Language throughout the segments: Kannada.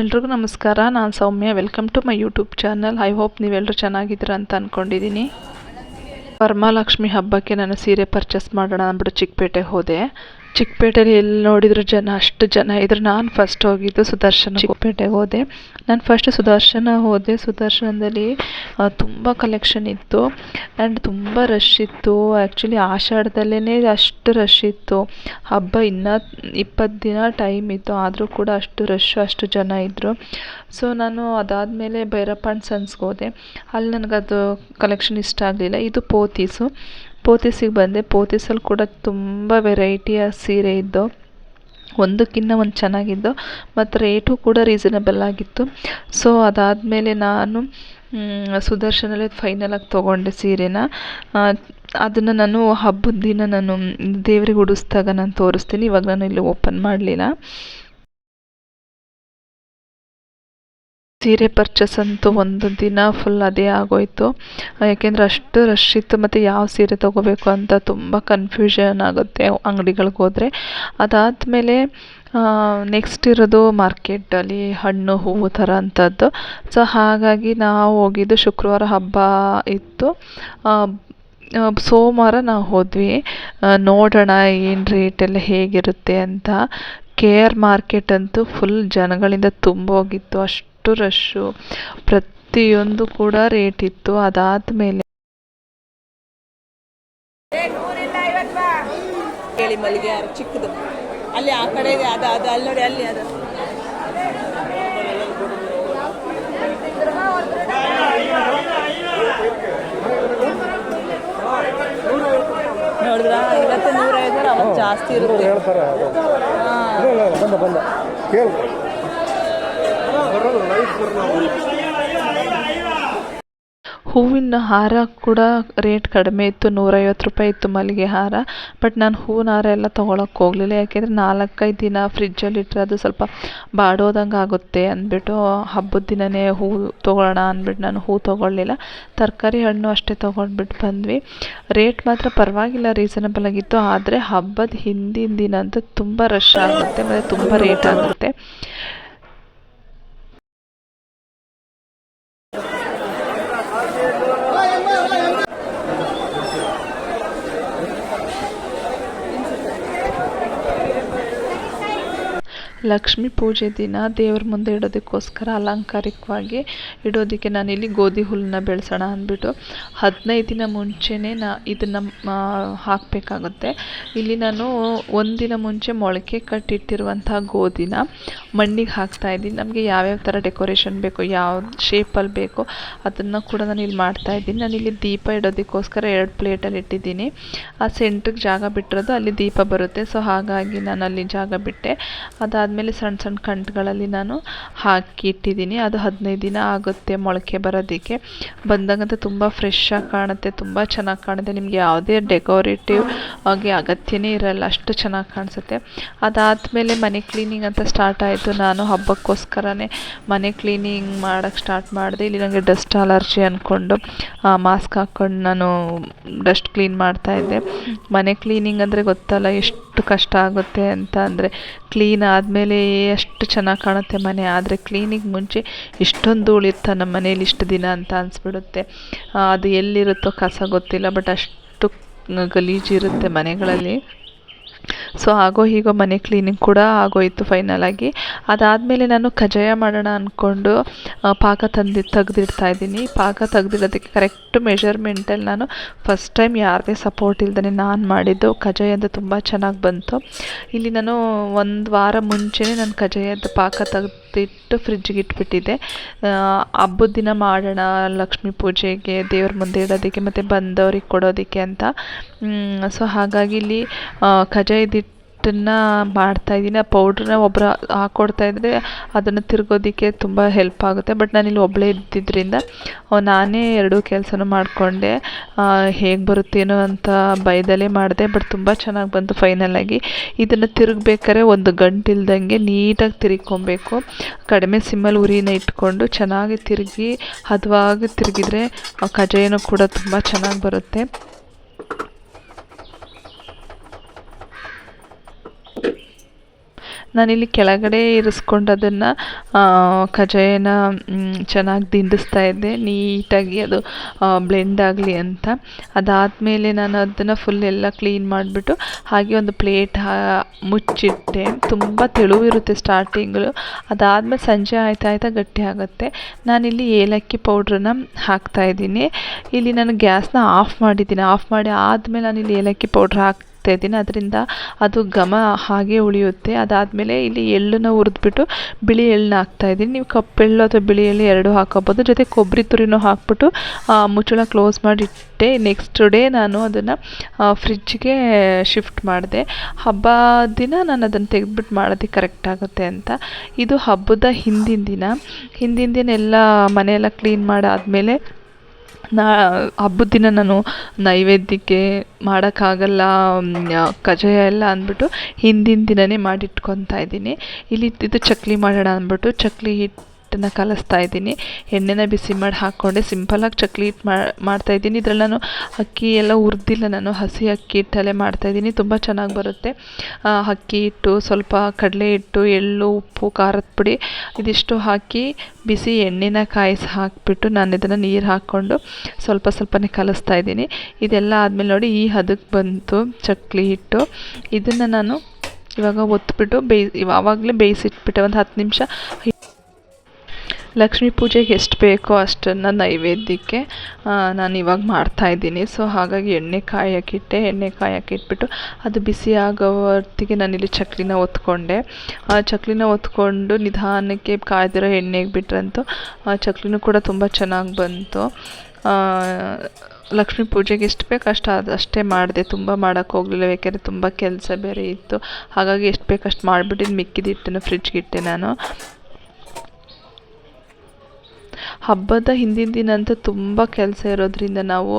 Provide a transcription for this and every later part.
ಎಲ್ರಿಗೂ ನಮಸ್ಕಾರ, ನಾನು Soumya. Welcome to my YouTube channel I hope ನೀವೆಲ್ಲರೂ ಚೆನ್ನಾಗಿದ್ದೀರ ಅಂತ ಅಂದ್ಕೊಂಡಿದ್ದೀನಿ ವರ್ಮಾಲಕ್ಷ್ಮಿ ಹಬ್ಬಕ್ಕೆ ನಾನು ಸೀರೆ ಪರ್ಚೇಸ್ ಮಾಡೋಣ ಅಂದ್ಬಿಟ್ಟು ಚಿಕ್ಕಪೇಟೆ ಹೋದೆ. ಚಿಕ್ಕಪೇಟೆಲಿ ಎಲ್ಲಿ ನೋಡಿದ್ರು ಜನ, ಅಷ್ಟು ಜನ ಇದ್ರು. ನಾನು ಫಸ್ಟ್ ಹೋಗಿದ್ದು ಸುದರ್ಶನ ಚಿಕ್ಕಪೇಟೆಗೆ ಹೋದೆ. ನಾನು ಫಸ್ಟ್ ಸುದರ್ಶನ ಹೋದೆ. ಸುದರ್ಶನದಲ್ಲಿ ತುಂಬ ಕಲೆಕ್ಷನ್ ಇತ್ತು. ಆ್ಯಂಡ್ ತುಂಬ ರಶ್ ಇತ್ತು. ಆ್ಯಕ್ಚುಲಿ ಆಷಾಢದಲ್ಲೇ ಅಷ್ಟು ರಶ್ ಇತ್ತು. ಹಬ್ಬ ಇನ್ನೂ ಇಪ್ಪತ್ತು ದಿನ ಟೈಮ್ ಇತ್ತು. ಆದರೂ ಕೂಡ ಅಷ್ಟು ರಶ್ ಅಷ್ಟು ಜನ ಇದ್ದರು ಸೊ ನಾನು ಅದಾದಮೇಲೆ ಭೈರಪ್ಪ ಆ್ಯಂಡ್ ಸನ್ಸ್ಗೆ ಹೋದೆ. ಅಲ್ಲಿ ನನಗದು ಕಲೆಕ್ಷನ್ ಇಷ್ಟ ಆಗಲಿಲ್ಲ. ಇದು ಪೋತೀಸು. ಪೋತೀಸಿಗೆ ಬಂದೆ. ಪೋತಿಸಲ್ಲಿ ಕೂಡ ತುಂಬ ವೆರೈಟಿಯ ಸೀರೆ ಇದ್ದು ಒಂದಕ್ಕಿಂತ ಒಂದು ಚೆನ್ನಾಗಿದ್ದು, ಮತ್ತು ರೇಟು ಕೂಡ ರೀಸನಬಲ್ ಆಗಿತ್ತು. ಸೊ ಅದಾದಮೇಲೆ ನಾನು ಸುದರ್ಶನಲ್ಲೇ ಫೈನಲಾಗಿ ತೊಗೊಂಡೆ ಸೀರೆನ. ಅದನ್ನು ನಾನು ಹಬ್ಬದ ದಿನ ನಾನು ದೇವ್ರಿಗೆ ಉಡಿಸ್ದಾಗ ನಾನು ತೋರಿಸ್ತೀನಿ. ಇವಾಗ ನಾನು ಇಲ್ಲಿ ಓಪನ್ ಮಾಡಲಿಲ್ಲ. ಸೀರೆ ಪರ್ಚೇಸ್ ಅಂತೂ ಒಂದು ದಿನ ಫುಲ್ ಅದೇ ಆಗೋಯಿತು. ಯಾಕೆಂದರೆ ಅಷ್ಟು ರಶ್ ಇತ್ತು, ಮತ್ತು ಯಾವ ಸೀರೆ ತೊಗೋಬೇಕು ಅಂತ ತುಂಬ ಕನ್ಫ್ಯೂಷನ್ ಆಗುತ್ತೆ ಅಂಗಡಿಗಳಿಗೆ ಹೋದರೆ. ಅದಾದಮೇಲೆ ನೆಕ್ಸ್ಟ್ ಇರೋದು ಮಾರ್ಕೆಟಲ್ಲಿ ಹಣ್ಣು, ಹೂವು ಥರ ಅಂಥದ್ದು ಸೊ ಹಾಗಾಗಿ ನಾವು ಹೋಗಿದ್ದು ಶುಕ್ರವಾರ ಹಬ್ಬ ಇತ್ತು. ಸೋಮವಾರ ನಾವು ಹೋದ್ವಿ. ನೋಡೋಣ ಏನು ರೇಟೆಲ್ಲ ಹೇಗಿರುತ್ತೆ ಅಂತ. ಕೆ ಆರ್ ಮಾರ್ಕೆಟ್ ಅಂತೂ ಫುಲ್ ಜನಗಳಿಂದ ತುಂಬೋಗಿತ್ತು ಅಷ್ಟು ರಶ್ಶು. ಪ್ರತಿಯೊಂದು ಕೂಡ ರೇಟ್ ಇತ್ತು. ಅದಾದಮೇಲೆ ಕೇಳಿ ಮಲ್ಲಿಗೆ ಯಾರು ಚಿಕ್ಕದು. ಅಲ್ಲಿ ಆ ಕಡೆ ಇದೆ ಅದು ಅದು ಅಲ್ಲಿ ನೋಡಿ ಅಲ್ಲಿ ಅದು. ನೋಡಿದ್ರ? ಇವತ್ತು ನೂರೈದು ಅವತ್ತು ಜಾಸ್ತಿ ಇರುತ್ತೆ. ಇಲ್ಲ, ಬಂದ ಬಂದ. ಕೇಳು. ಹೂವಿನ ಹಾರ ಕೂಡ ರೇಟ್ ಕಡಿಮೆ ಇತ್ತು, ನೂರೈವತ್ತು ರೂಪಾಯಿ ಇತ್ತು ಮಲ್ಲಿಗೆ ಹಾರ. ಬಟ್ ನಾನು ಹೂವಿನ ಹಾರ ಎಲ್ಲ ತೊಗೊಳಕ್ಕೆ ಹೋಗಲಿಲ್ಲ. ಯಾಕೆಂದರೆ ನಾಲ್ಕೈದು ದಿನ ಫ್ರಿಜ್ಜಲ್ಲಿ ಇಟ್ಟರೆ ಅದು ಸ್ವಲ್ಪ ಬಾಡೋದಂಗೆ ಆಗುತ್ತೆ ಅಂದ್ಬಿಟ್ಟು ಹಬ್ಬದ ದಿನವೇ ಹೂ ತೊಗೊಳ್ಳೋಣ ಅಂದ್ಬಿಟ್ಟು ನಾನು ಹೂ ತೊಗೊಳ್ಳಿಲ್ಲ. ತರಕಾರಿ ಹಣ್ಣು ಅಷ್ಟೇ ತೊಗೊಂಡ್ಬಿಟ್ಟು ಬಂದ್ವಿ. ರೇಟ್ ಮಾತ್ರ ಪರವಾಗಿಲ್ಲ ರೀಸನಬಲ್ ಆಗಿತ್ತು. ಆದರೆ ಹಬ್ಬದ ಹಿಂದಿನ ದಿನ ಅಂತೂ ತುಂಬ ರಶ್ ಆಗುತ್ತೆ, ಮತ್ತು ತುಂಬ ರೇಟ್ ಆಗುತ್ತೆ. ಲಕ್ಷ್ಮೀ ಪೂಜೆ ದಿನ ದೇವ್ರ ಮುಂದೆ ಇಡೋದಕ್ಕೋಸ್ಕರ ಅಲಂಕಾರಿಕವಾಗಿ ಇಡೋದಕ್ಕೆ ನಾನಿಲ್ಲಿ ಗೋಧಿ ಹುಲ್ಲನ್ನ ಬೆಳೆಸೋಣ ಅಂದ್ಬಿಟ್ಟು ಹದಿನೈದು ದಿನ ಮುಂಚೆನೇ ನಾ ಇದನ್ನು ಹಾಕಬೇಕಾಗುತ್ತೆ. ಇಲ್ಲಿ ನಾನು ಒಂದಿನ ಮುಂಚೆ ಮೊಳಕೆ ಕಟ್ಟಿಟ್ಟಿರುವಂಥ ಗೋಧಿನ ಮಣ್ಣಿಗೆ ಹಾಕ್ತಾ ಇದ್ದೀನಿ. ನಮಗೆ ಯಾವ್ಯಾವ ಥರ ಡೆಕೋರೇಷನ್ ಬೇಕು, ಯಾವ ಶೇಪಲ್ಲಿ ಬೇಕು ಅದನ್ನು ಕೂಡ ನಾನು ಇಲ್ಲಿ ಮಾಡ್ತಾ ಇದ್ದೀನಿ. ಇಲ್ಲಿ ದೀಪ ಇಡೋದಕ್ಕೋಸ್ಕರ ಎರಡು ಪ್ಲೇಟಲ್ಲಿ ಇಟ್ಟಿದ್ದೀನಿ. ಆ ಸೆಂಟ್ರಿಗೆ ಜಾಗ ಬಿಟ್ಟಿರೋದು ಅಲ್ಲಿ ದೀಪ ಬರುತ್ತೆ. ಸೊ ಹಾಗಾಗಿ ನಾನು ಅಲ್ಲಿ ಜಾಗ ಬಿಟ್ಟೆ. ಅದಾದಮೇಲೆ ಸಣ್ಣ ಸಣ್ಣ ಕಂಟ್ಗಳಲ್ಲಿ ನಾನು ಹಾಕಿ ಇಟ್ಟಿದ್ದೀನಿ ಅದು ಹದಿನೈದು ದಿನ ಆಗುತ್ತೆ ಮೊಳಕೆ ಬರೋದಕ್ಕೆ. ಬಂದಾಗಂತೂ ತುಂಬ ಫ್ರೆಶ್ ಆಗಿ ಕಾಣುತ್ತೆ, ತುಂಬ ಚೆನ್ನಾಗಿ ಕಾಣುತ್ತೆ. ನಿಮಗೆ ಯಾವುದೇ ಡೆಕೋರೇಟಿವ್ ಆಗಿ ಅಗತ್ಯನೇ ಇರಲ್ಲ, ಅಷ್ಟು ಚೆನ್ನಾಗಿ ಕಾಣಿಸುತ್ತೆ. ಅದಾದಮೇಲೆ ಮನೆ ಕ್ಲೀನಿಂಗ್ ಅಂತ ಸ್ಟಾರ್ಟ್ ಆಯಿತು. ನಾನು ಹಬ್ಬಕ್ಕೋಸ್ಕರನೇ ಮನೆ ಕ್ಲೀನಿಂಗ್ ಮಾಡೋಕ್ಕೆ ಸ್ಟಾರ್ಟ್ ಮಾಡಿದೆ. ಇಲ್ಲಿ ನನಗೆ ಡಸ್ಟ್ ಅಲರ್ಜಿ ಅಂದ್ಕೊಂಡು ಮಾಸ್ಕ್ ಹಾಕ್ಕೊಂಡು ನಾನು ಡಸ್ಟ್ ಕ್ಲೀನ್ ಮಾಡ್ತಾಯಿದ್ದೆ ಮನೆ ಕ್ಲೀನಿಂಗ್ ಅಂದರೆ ಗೊತ್ತಲ್ಲ, ಎಷ್ಟು ಕಷ್ಟ ಆಗುತ್ತೆ ಅಂತ ಅಂದರೆ ಕ್ಲೀನ್ ಆದಮೇಲೆ ಎಷ್ಟು ಚೆನ್ನಾಗಿ ಕಾಣುತ್ತೆ ಮನೆ, ಆದರೆ ಕ್ಲೀನಿಗೆ ಮುಂಚೆ ಇಷ್ಟೊಂದು ಧೂಳಿರ್ತ ನಮ್ಮ ಮನೇಲಿ ಇಷ್ಟು ದಿನ ಅಂತ ಅನಿಸ್ಬಿಡುತ್ತೆ. ಅದು ಎಲ್ಲಿರುತ್ತೋ ಕಸ ಗೊತ್ತಿಲ್ಲ ಬಟ್ ಅಷ್ಟು ಗಲೀಜಿರುತ್ತೆ ಮನೆಗಳಲ್ಲಿ. ಸೊ ಆಗೋ ಹೀಗೋ ಮನೆ ಕ್ಲೀನಿಂಗ್ ಕೂಡ ಆಗೋಯಿತು ಫೈನಲಾಗಿ ಅದಾದಮೇಲೆ ನಾನು ಕಜ್ಜಾಯ ಮಾಡೋಣ ಅಂದ್ಕೊಂಡು ಪಾಕ ತಂದು, ತೆಗೆದಿಡ್ತಾ ಇದ್ದೀನಿ. ಪಾಕ ತೆಗ್ದಿಡೋದಕ್ಕೆ ಕರೆಕ್ಟ್ ಮೆಷರ್ಮೆಂಟಲ್ಲಿ ನಾನು ಫಸ್ಟ್ ಟೈಮ್ ಯಾರದೇ ಸಪೋರ್ಟ್ ಇಲ್ದೇ ನಾನು ಮಾಡಿದ್ದು. ಕಜ್ಜಾಯ ತುಂಬ ಚೆನ್ನಾಗಿ ಬಂತು. ಇಲ್ಲಿ ನಾನು ಒಂದು ವಾರ ಮುಂಚೆನೇ ನಾನು ಕಜ್ಜಾಯದ ಪಾಕ ತೆಗೆದಿಟ್ಟು ಫ್ರಿಜ್ಜಿಗೆ ಇಟ್ಬಿಟ್ಟಿದ್ದೆ. ಹಬ್ಬದ ದಿನ ಮಾಡೋಣ, ಲಕ್ಷ್ಮೀ ಪೂಜೆಗೆ, ದೇವ್ರ ಮುಂದೆ ಇಡೋದಕ್ಕೆ ಮತ್ತು ಬಂದವ್ರಿಗೆ ಕೊಡೋದಕ್ಕೆ ಅಂತ. ಸೊ ಹಾಗಾಗಿ ಇಲ್ಲಿ ಕಜ್ಜಾಯದ ಹಿಟ್ಟನ್ನು ಮಾಡ್ತಾಯಿದ್ದೀನಿ ಆ ಪೌಡ್ರನ್ನ ಒಬ್ಬರು ಹಾಕ್ಕೊಡ್ತಾಯಿದ್ರೆ ಅದನ್ನು ತಿರ್ಗೋದಕ್ಕೆ ತುಂಬ ಹೆಲ್ಪ್ ಆಗುತ್ತೆ. ಬಟ್ ನಾನಿಲ್ಲಿ ಒಬ್ಬಳೇ ಇದ್ದಿದ್ದರಿಂದ ನಾನೇ ಎರಡೂ ಕೆಲಸನೂ ಮಾಡಿಕೊಂಡೆ. ಹೇಗೆ ಬರುತ್ತೇನೋ ಅಂತ ಭಯದಲ್ಲೇ ಮಾಡಿದೆ. ಬಟ್ ತುಂಬ ಚೆನ್ನಾಗಿ ಬಂತು ಫೈನಲಾಗಿ ಇದನ್ನು ತಿರುಗ್ಬೇಕಾದ್ರೆ ಒಂದು ಗಂಟು ಇಲ್ದಂಗೆ ನೀಟಾಗಿ ತಿರುಗ್ಕೊಬೇಕು. ಕಡಿಮೆ ಸಿಮ್ಮಲ್ಲಿ ಉರಿನ ಇಟ್ಕೊಂಡು ಚೆನ್ನಾಗಿ ತಿರುಗಿ, ಹದವಾಗಿ ತಿರುಗಿದ್ರೆ ಕಜಾಯನೂ ಕೂಡ ತುಂಬ ಚೆನ್ನಾಗಿ ಬರುತ್ತೆ. ನಾನಿಲ್ಲಿ ಕೆಳಗಡೆ ಇರಿಸ್ಕೊಂಡು ಅದನ್ನು ಕಜ್ಜಾಯನ ಚೆನ್ನಾಗಿ ದಿಂಡಿಸ್ತಾ ಇದ್ದೆ. ನೀಟಾಗಿ ಅದು ಬ್ಲೆಂಡ್ ಆಗಲಿ ಅಂತ. ಅದಾದಮೇಲೆ ನಾನು ಅದನ್ನು ಫುಲ್ ಎಲ್ಲ ಕ್ಲೀನ್ ಮಾಡಿಬಿಟ್ಟು, ಹಾಗೆ ಒಂದು ಪ್ಲೇಟ್ ಮುಚ್ಚಿಟ್ಟೆ. ತುಂಬ ತೆಳುವಿರುತ್ತೆ ಸ್ಟಾರ್ಟಿಂಗು ಅದಾದಮೇಲೆ ಸಂಜೆ ಆಯ್ತಾ ಆಯ್ತಾ ಗಟ್ಟಿ ಆಗುತ್ತೆ. ನಾನಿಲ್ಲಿ ಏಲಕ್ಕಿ ಪೌಡ್ರನ್ನ ಹಾಕ್ತಾಯಿದ್ದೀನಿ ಇಲ್ಲಿ ನಾನು ಗ್ಯಾಸ್ನ ಆಫ್ ಮಾಡಿದ್ದೀನಿ. ಆಫ್ ಮಾಡಿ ಆದಮೇಲೆ ನಾನಿಲ್ಲಿ ಏಲಕ್ಕಿ ಪೌಡ್ರ್ ಹಾಕ್ತಾ ಇದ್ದೀನಿ ಅದರಿಂದ ಅದು ಘಮ ಹಾಗೆ ಉಳಿಯುತ್ತೆ. ಅದಾದಮೇಲೆ ಇಲ್ಲಿ ಎಳ್ಳನ್ನು ಹುರಿದ್ಬಿಟ್ಟು ಬಿಳಿ ಎಳ್ಳನ್ನ ಹಾಕ್ತಾ ಇದ್ದೀನಿ. ನೀವು ಕಪ್ಪೆಳ್ಳು ಅಥವಾ ಬಿಳಿ ಎಳ್ಳು ಎರಡೂ ಹಾಕೋಬೋದು ಜೊತೆ ಕೊಬ್ಬರಿ ತುರಿನೂ ಹಾಕ್ಬಿಟ್ಟು ಮುಚ್ಚಳ ಕ್ಲೋಸ್ ಮಾಡಿಟ್ಟೆ. ನೆಕ್ಸ್ಟ್ ಡೇ ನಾನು ಅದನ್ನು ಫ್ರಿಜ್ಗೆ ಶಿಫ್ಟ್ ಮಾಡಿದೆ. ಹಬ್ಬ ದಿನ ನಾನು ಅದನ್ನು ತೆಗೆದ್ಬಿಟ್ಟು ಮಾಡೋದಕ್ಕೆ ಕರೆಕ್ಟ್ ಆಗುತ್ತೆ ಅಂತ. ಇದು ಹಬ್ಬದ ಹಿಂದಿನ ದಿನ. ಹಿಂದಿನ ದಿನ ಎಲ್ಲ ಮನೆಯೆಲ್ಲ ಕ್ಲೀನ್ ಮಾಡಾದಮೇಲೆ ನಾ ಹಬ್ಬದ ದಿನ ನಾನು ನೈವೇದ್ಯಕ್ಕೆ ಮಾಡೋಕ್ಕಾಗಲ್ಲ ಕಜ್ಜಾಯ ಎಲ್ಲ ಅಂದ್ಬಿಟ್ಟು ಹಿಂದಿನ ದಿನವೇ ಮಾಡಿಟ್ಕೊತಾ ಇದ್ದೀನಿ. ಇಲ್ಲಿ ಇದು ಚಕ್ಕುಲಿ ಮಾಡೋಣ ಅಂದ್ಬಿಟ್ಟು ಚಕ್ಕಲಿ ಹಿಟ್ಟನ್ನು ಕಲಿಸ್ತಾ ಇದ್ದೀನಿ. ಎಣ್ಣೆನ ಬಿಸಿ ಮಾಡಿ ಹಾಕ್ಕೊಂಡೆ. ಸಿಂಪಲಾಗಿ ಚಕ್ಲಿ ಹಿಟ್ಟು ಮಾಡ್ತಾಯಿದ್ದೀನಿ ಇದರಲ್ಲಿ ನಾನು ಅಕ್ಕಿ ಎಲ್ಲ ಹುರ್ದಿಲ್ಲ. ನಾನು ಹಸಿ ಅಕ್ಕಿ ಹಿಟ್ಟಲ್ಲೇ ಮಾಡ್ತಾಯಿದ್ದೀನಿ ತುಂಬ ಚೆನ್ನಾಗಿ ಬರುತ್ತೆ. ಅಕ್ಕಿ ಹಿಟ್ಟು, ಸ್ವಲ್ಪ ಕಡಲೆ ಹಿಟ್ಟು, ಎಳ್ಳು, ಉಪ್ಪು, ಖಾರದ ಪುಡಿ ಇದಿಷ್ಟು ಹಾಕಿ ಬಿಸಿ ಎಣ್ಣೆನ ಕಾಯಿಸಿ ಹಾಕಿಬಿಟ್ಟು ನಾನು ಇದನ್ನು ನೀರು ಹಾಕ್ಕೊಂಡು ಸ್ವಲ್ಪ ಸ್ವಲ್ಪನೇ ಕಲಿಸ್ತಾ ಇದ್ದೀನಿ. ಇದೆಲ್ಲ ಆದಮೇಲೆ ನೋಡಿ ಈ ಹದಕ್ಕೆ ಬಂತು ಚಕ್ಲಿ ಹಿಟ್ಟು. ಇದನ್ನು ನಾನು ಇವಾಗ ಒತ್ಬಿಟ್ಟು ಬೇಯಿ ಆವಾಗಲೇ ಬೇಯಿಸಿಟ್ಬಿಟ್ಟೆ. ಒಂದು ಹತ್ತು ನಿಮಿಷ ಲಕ್ಷ್ಮೀ ಪೂಜೆಗೆ ಎಷ್ಟು ಬೇಕೋ ಅಷ್ಟನ್ನು ನೈವೇದ್ಯಕ್ಕೆ ನಾನು ಇವಾಗ ಮಾಡ್ತಾಯಿದ್ದೀನಿ ಸೊ ಹಾಗಾಗಿ ಎಣ್ಣೆ ಕಾಯಕ್ಕಿಟ್ಟೆ ಎಣ್ಣೆ ಕಾಯಕ್ಕಿಟ್ಬಿಟ್ಟು ಅದು ಬಿಸಿ ಆಗೋ ಹೊತ್ತಿಗೆ ನಾನಿಲ್ಲಿ ಚಕ್ಲಿನ ಒತ್ಕೊಂಡೆ. ಆ, ಚಕ್ಲಿನ ಒತ್ಕೊಂಡು ನಿಧಾನಕ್ಕೆ ಕಾಯ್ದಿರೋ ಎಣ್ಣೆಗೆ ಬಿಟ್ರಂತೂ, ಆ, ಚಕ್ಲಿನೂ ಕೂಡ ತುಂಬ ಚೆನ್ನಾಗಿ ಬಂತು. ಲಕ್ಷ್ಮೀ ಪೂಜೆಗೆ ಎಷ್ಟು ಬೇಕು ಅಷ್ಟು ಅದು ಅಷ್ಟೇ ಮಾಡಿದೆ. ತುಂಬ ಮಾಡೋಕ್ಕೆ ಹೋಗಲಿಲ್ಲ, ಯಾಕೆಂದರೆ ತುಂಬ ಕೆಲಸ ಬೇರೆ ಇತ್ತು. ಹಾಗಾಗಿ ಎಷ್ಟು ಬೇಕು ಅಷ್ಟು ಮಾಡಿಬಿಟ್ಟು ಫ್ರಿಜ್ಗೆ ಇಟ್ಟೆ ನಾನು. ಹಬ್ಬದ ಹಿಂದಿನ ದಿನ ಅಂತೂ ತುಂಬ ಕೆಲಸ ಇರೋದರಿಂದ ನಾವು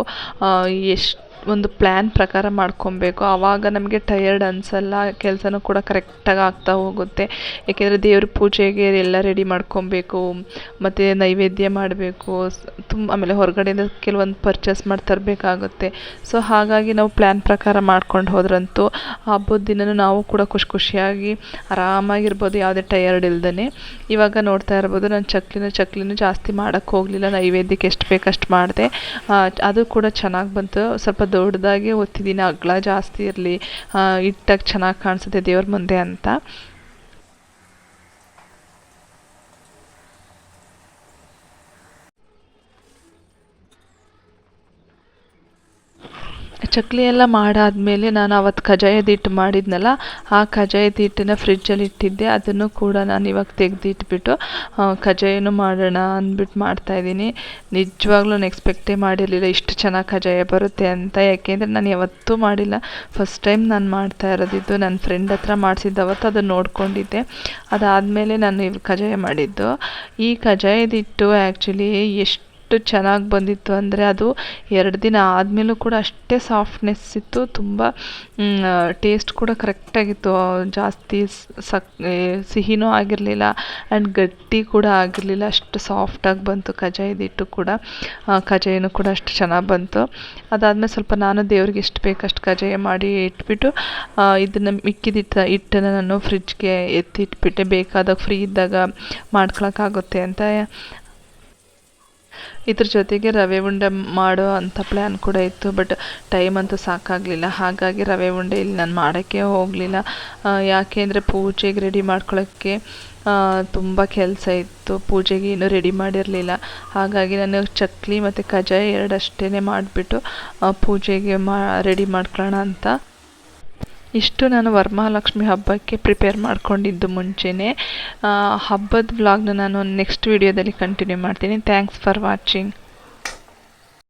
ಎಷ್ಟು ಒಂದು ಪ್ಲ್ಯಾನ್ ಪ್ರಕಾರ ಮಾಡ್ಕೊಬೇಕು. ಆವಾಗ ನಮಗೆ ಟಯರ್ಡ್ ಅನಿಸಲ್ಲ, ಕೆಲಸನೂ ಕೂಡ ಕರೆಕ್ಟಾಗಿ ಆಗ್ತಾ ಹೋಗುತ್ತೆ. ಏಕೆಂದರೆ ದೇವ್ರ ಪೂಜೆಗೆ ಎಲ್ಲ ರೆಡಿ ಮಾಡ್ಕೊಬೇಕು, ಮತ್ತು ನೈವೇದ್ಯ ಮಾಡಬೇಕು ತುಂಬ ಆಮೇಲೆ ಹೊರಗಡೆಯಿಂದ ಕೆಲವೊಂದು ಪರ್ಚೇಸ್ ಮಾಡಿ ತರಬೇಕಾಗುತ್ತೆ. ಸೊ ಹಾಗಾಗಿ ನಾವು ಪ್ಲ್ಯಾನ್ ಪ್ರಕಾರ ಮಾಡ್ಕೊಂಡು ಹೋದ್ರಂತೂ ಹಬ್ಬದ ದಿನನೂ ನಾವು ಕೂಡ ಖುಷಿ ಖುಷಿಯಾಗಿ ಆರಾಮಾಗಿರ್ಬೋದು, ಯಾವುದೇ ಟಯರ್ಡ್ ಇಲ್ದೇ ಇವಾಗ ನೋಡ್ತಾ ಇರ್ಬೋದು, ನಾನು ಚಕ್ಲಿನ, ಚಕ್ಲಿನೂ ಜಾಸ್ತಿ ಮಾಡೋಕ್ಕೆ ಹೋಗಲಿಲ್ಲ. ನೈವೇದ್ಯಕ್ಕೆ ಎಷ್ಟು ಬೇಕು ಅಷ್ಟು ಮಾಡಿದೆ ಅದು ಕೂಡ ಚೆನ್ನಾಗಿ ಬಂತು. ಸ್ವಲ್ಪ ದೊಡ್ಡದಾಗೆ ಒತ್ತಿದ್ದೀನಿ ಅಗಲ ಜಾಸ್ತಿ ಇರಲಿ ಇಟ್ಟಾಗ ಚೆನ್ನಾಗಿ ಕಾಣಿಸುತ್ತೆ ದೇವ್ರ ಮುಂದೆ ಅಂತ. ಚಕ್ಕಲಿ ಎಲ್ಲ ಮಾಡಾದಮೇಲೆ ನಾನು ಅವತ್ತು ಕಜ್ಜಾಯದ ಹಿಟ್ಟು ಮಾಡಿದ್ನಲ್ಲ, ಆ ಕಜಾಯದ ಹಿಟ್ಟನ್ನ ಫ್ರಿಜ್ಜಲ್ಲಿ ಇಟ್ಟಿದ್ದೆ. ಅದನ್ನು ಕೂಡ ನಾನು ಇವಾಗ ತೆಗೆದಿಟ್ಬಿಟ್ಟು ಕಜ್ಜಾಯನೂ ಮಾಡೋಣ ಅಂದ್ಬಿಟ್ಟು ಮಾಡ್ತಾಯಿದ್ದೀನಿ ನಿಜವಾಗ್ಲೂ ನಾನು ಎಕ್ಸ್ಪೆಕ್ಟೇ ಮಾಡಿರಲಿಲ್ಲ ಇಷ್ಟು ಚೆನ್ನಾಗಿ ಕಜ್ಜಾಯ ಬರುತ್ತೆ ಅಂತ. ಯಾಕೆಂದರೆ ನಾನು ಯಾವತ್ತೂ ಮಾಡಿಲ್ಲ. ಫಸ್ಟ್ ಟೈಮ್ ನಾನು ಮಾಡ್ತಾ ಇರೋದಿದ್ದು, ನನ್ನ ಫ್ರೆಂಡ್ ಹತ್ರ ಮಾಡಿಸಿದ್ದು ಅವತ್ತು ಅದನ್ನು ನೋಡ್ಕೊಂಡಿದ್ದೆ. ಅದಾದಮೇಲೆ ನಾನು ಕಜ್ಜಾಯ ಮಾಡಿದ್ದು. ಈ ಕಜ್ಜಾಯದ ಹಿಟ್ಟು ಆ್ಯಕ್ಚುಲಿ ಎಷ್ಟು ಎಷ್ಟು ಚೆನ್ನಾಗಿ ಬಂದಿತ್ತು ಅಂದರೆ ಅದು ಎರಡು ದಿನ ಆದಮೇಲೂ ಕೂಡ ಅಷ್ಟೇ ಸಾಫ್ಟ್ನೆಸ್ ಇತ್ತು, ತುಂಬ ಟೇಸ್ಟ್ ಕೂಡ ಕರೆಕ್ಟಾಗಿತ್ತು ಜಾಸ್ತಿ ಸಕ್ ಸಿಹಿನೂ ಆಗಿರಲಿಲ್ಲ ಆ್ಯಂಡ್ ಗಟ್ಟಿ ಕೂಡ ಆಗಿರಲಿಲ್ಲ. ಅಷ್ಟು ಸಾಫ್ಟಾಗಿ ಬಂತು ಕಜ್ಜಾಯದ ಹಿಟ್ಟು ಕೂಡ. ಕಜ್ಜಾಯನೂ ಕೂಡ ಅಷ್ಟು ಚೆನ್ನಾಗಿ ಬಂತು. ಅದಾದಮೇಲೆ ಸ್ವಲ್ಪ ನಾನು ದೇವ್ರಿಗೆ ಎಷ್ಟು ಬೇಕು ಅಷ್ಟು ಕಜ್ಜಾಯ ಮಾಡಿ ಇಟ್ಬಿಟ್ಟು ಇದನ್ನು ಮಿಕ್ಕಿದ ಹಿಟ್ಟನ್ನು ನಾನು ಫ್ರಿಡ್ಜ್ಗೆ ಎತ್ತಿಟ್ಬಿಟ್ಟೆ. ಬೇಕಾದಾಗ ಫ್ರೀ ಇದ್ದಾಗ ಮಾಡ್ಕೊಳಕ್ಕಾಗುತ್ತೆ ಅಂತ ಇದ್ರ ಜೊತೆಗೆ ರವೆ ಉಂಡೆ ಮಾಡೋ ಅಂಥ ಪ್ಲ್ಯಾನ್ ಕೂಡ ಇತ್ತು ಬಟ್ ಟೈಮ್ ಅಂತೂ ಸಾಕಾಗಲಿಲ್ಲ. ಹಾಗಾಗಿ ರವೆ ಉಂಡೆ ಇಲ್ಲಿ ನಾನು ಮಾಡೋಕ್ಕೆ ಹೋಗಲಿಲ್ಲ. ಯಾಕೆ ಅಂದರೆ ಪೂಜೆಗೆ ರೆಡಿ ಮಾಡ್ಕೊಳ್ಳೋಕ್ಕೆ ತುಂಬ ಕೆಲಸ ಇತ್ತು. ಪೂಜೆಗೆ ಇನ್ನೂ ರೆಡಿ ಮಾಡಿರಲಿಲ್ಲ. ಹಾಗಾಗಿ ನಾನು ಚಕ್ಲಿ ಮತ್ತು ಕಜ್ಜಾಯ ಎರಡಷ್ಟೇ ಮಾಡಿಬಿಟ್ಟು ಪೂಜೆಗೆ ಮಾ ರೆಡಿ ಮಾಡ್ಕೊಳ್ಳೋಣ ಅಂತ ಇಷ್ಟು ನಾನು ವರಮಹಾಲಕ್ಷ್ಮಿ ಹಬ್ಬಕ್ಕೆ ಪ್ರಿಪೇರ್ ಮಾಡ್ಕೊಂಡಿದ್ದು ಮುಂಚೆನೇ. ಹಬ್ಬದ ವ್ಲಾಗ್ನ ನಾನು ನೆಕ್ಸ್ಟ್ ವೀಡಿಯೋದಲ್ಲಿ ಕಂಟಿನ್ಯೂ ಮಾಡ್ತೀನಿ. Thanks for watching